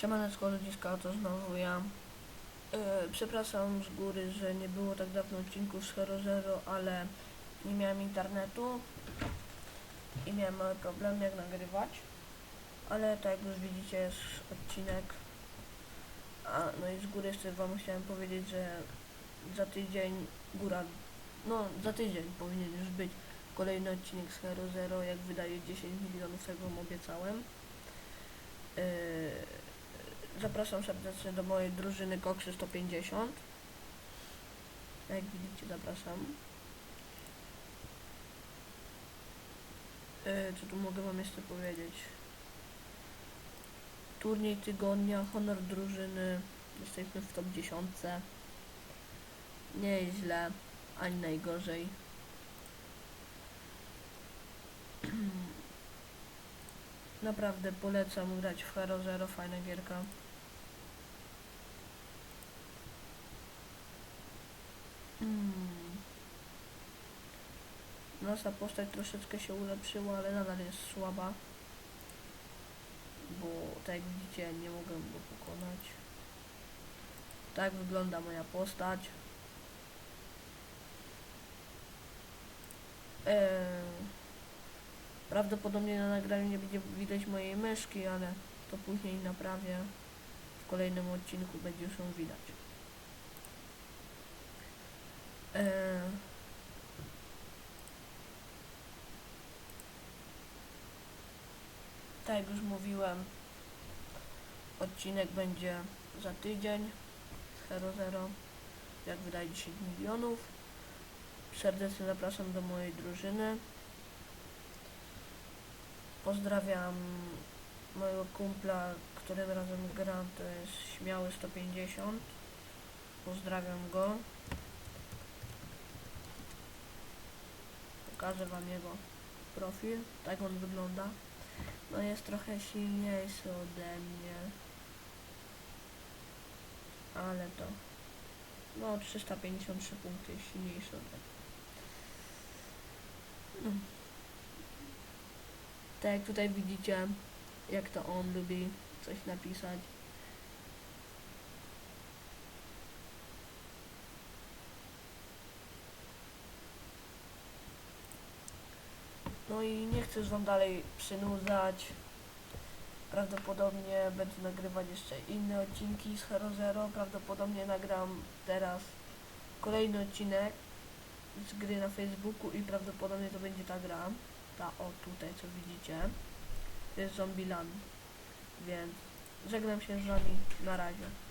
Siemaneczko ludziska, to znowu ja. E, przepraszam z góry, że nie było tak dawno odcinków z Hero Zero, ale nie miałem internetu i miałem mały problem jak nagrywać. Ale tak jak już widzicie jest odcinek. A, no i z góry jeszcze wam chciałem powiedzieć, że za tydzień góra, no za tydzień powinien już być kolejny odcinek z Hero Zero, jak wydaje 10 milionów, tak wam obiecałem. Yy, zapraszam serdecznie do mojej drużyny Koksy 150. Jak widzicie, zapraszam. Yy, co tu mogę wam jeszcze powiedzieć? Turniej tygodnia, honor drużyny. Jesteśmy w top 10. Nie jest źle, ani najgorzej. Naprawdę polecam grać w Hero Zero, fajna gierka. Nasza postać troszeczkę się ulepszyła, ale nadal jest słaba. Bo tak jak widzicie, nie mogę go pokonać. Tak wygląda moja postać. Eee, Prawdopodobnie na nagraniu nie będzie widać mojej myszki, ale to później naprawię. W kolejnym odcinku będzie już ją widać. Eee, tak jak już mówiłem, odcinek będzie za tydzień z Hero Zero, jak wydaje 10 milionów. Serdecznie zapraszam do mojej drużyny. Pozdrawiam mojego kumpla, którym razem gram, to jest Śmiały 150. Pozdrawiam go. Pokażę wam jego profil, tak on wygląda. No jest trochę silniejszy ode mnie. Ale to... No 353 punkty jest silniejszy ode mnie. No. Tak jak tutaj widzicie, jak to on lubi coś napisać. No i nie chcę już wam dalej przynudzać. Prawdopodobnie będę nagrywać jeszcze inne odcinki z Hero Zero. Prawdopodobnie nagram teraz kolejny odcinek z gry na Facebooku i prawdopodobnie to będzie ta gra. Ta o tutaj co widzicie. To jest Zombieland. Więc żegnam się z wami. Na razie.